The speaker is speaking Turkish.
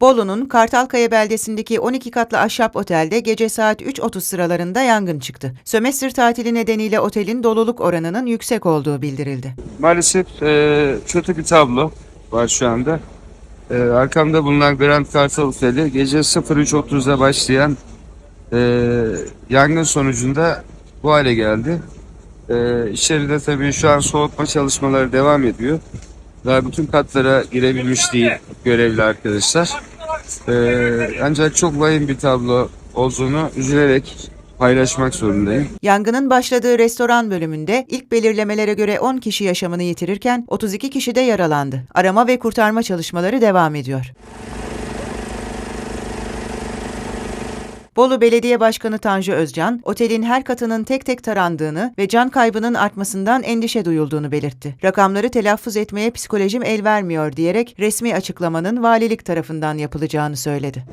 Bolu'nun Kartalkaya beldesindeki 12 katlı ahşap otelde gece saat 3.30 sıralarında yangın çıktı. Sömestr tatili nedeniyle otelin doluluk oranının yüksek olduğu bildirildi. Maalesef e, kötü bir tablo var şu anda. E, arkamda bulunan Grand Kartal Oteli gece 03.30'da başlayan e, yangın sonucunda bu hale geldi. E, içeride tabii şu an soğutma çalışmaları devam ediyor. Daha bütün katlara girebilmiş değil görevli arkadaşlar. E, ancak çok vahim bir tablo olduğunu üzülerek paylaşmak zorundayım. Yangının başladığı restoran bölümünde ilk belirlemelere göre 10 kişi yaşamını yitirirken 32 kişi de yaralandı. Arama ve kurtarma çalışmaları devam ediyor. Bolu Belediye Başkanı Tanju Özcan, otelin her katının tek tek tarandığını ve can kaybının artmasından endişe duyulduğunu belirtti. Rakamları telaffuz etmeye psikolojim el vermiyor diyerek resmi açıklamanın valilik tarafından yapılacağını söyledi.